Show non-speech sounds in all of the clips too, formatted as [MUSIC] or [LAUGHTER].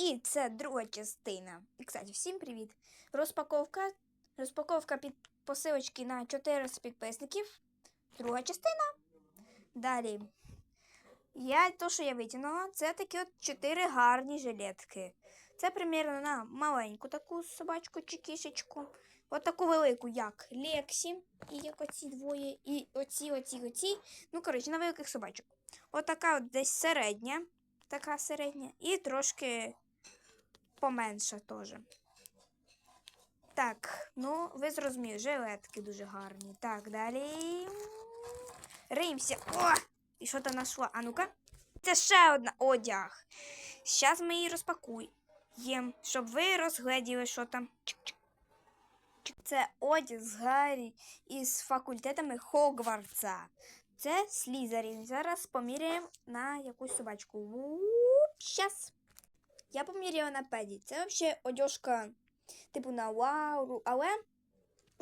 І це друга частина. І, кстати, всім привіт. Розпаковка. Розпаковка під посилочки на 400 підписників. Друга частина. Далі. Я, то, що я витягнула, це такі от 4 гарні жилетки. Це примірно на маленьку таку собачку чи кішечку. От таку велику, як Лексі, і як оці двоє, і оці, оці, оці. Ну, коротше, на великих собачок. Отака от десь середня. Така середня. І трошки поменша теж. Так, ну, ви зрозуміли, жилетки дуже гарні. Так, далі. Римся. О! І що там знайшла? А ну-ка. Це ще одна одяг. Зараз ми її розпакуємо, щоб ви розгледіли, що там. Це одяг з Гаррі із факультетами Хогвартса. Це Слізерін. Зараз поміряємо на якусь собачку. Щас. Я поміряла на педі. Це взагалі одяжка, типу на Лауру, але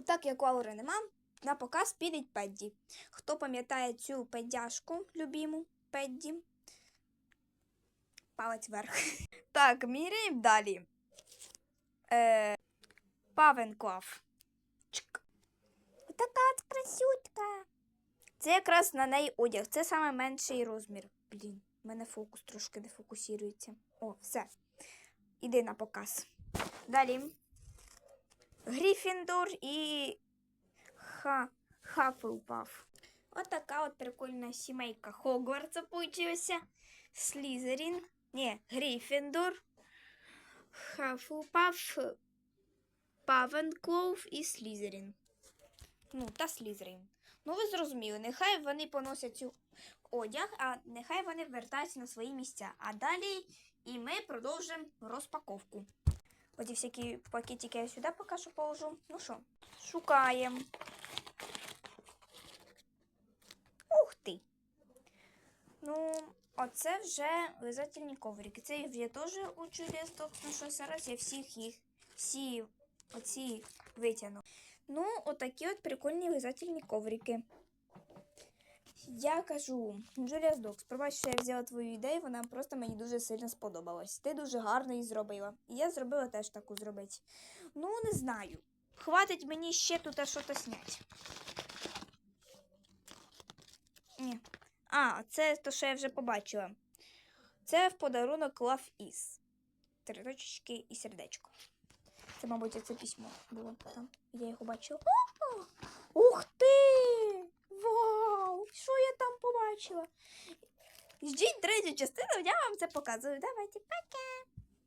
так як Лаури нема, на показ піде Педді. Хто пам'ятає цю педяшку любіму Педді? Палець вверх. [LAUGHS] Так, міряємо далі. Е, Павенклав. Така красютка. Це якраз на неї одяг. Це саме менший розмір. Блін, мене фокус трошки не фокусується. О, все. Іди на показ. Далі. Гріфіндор і Ха... Хафлпаф. Отака от прикольна сімейка Хогвартса получилася. Слізерін. Ні, Гріфіндор. Хафлпаф. Павенклоув і Слізерін. Ну, та Слізерін. Ну, ви зрозуміли, нехай вони поносять цю одяг, а нехай вони вертаються на свої місця. А далі і ми продовжимо розпаковку. Оці всякі пакетики я сюди поки що положу. Ну що, шукаємо. Ух ти! Ну, оце вже лизательні коврики. Це я теж учу лісток, ну що зараз я всіх їх, всі оці витягну. Ну, отакі от прикольні лизательні коврики. Я кажу, Джулія Докс, пробач, що я взяла твою ідею, вона просто мені дуже сильно сподобалась. Ти дуже гарно її зробила. І я зробила теж таку зробити. Ну, не знаю. Хватить мені ще тут щось зняти. Ні. А, це те, що я вже побачила. Це в подарунок Love Is. Три точечки і сердечко. Це, мабуть, це письмо було там. Я його бачила. О! Ух ти! Вау! Що я там побачила? Ждіть третю частину, я вам це показую. Давайте, пока!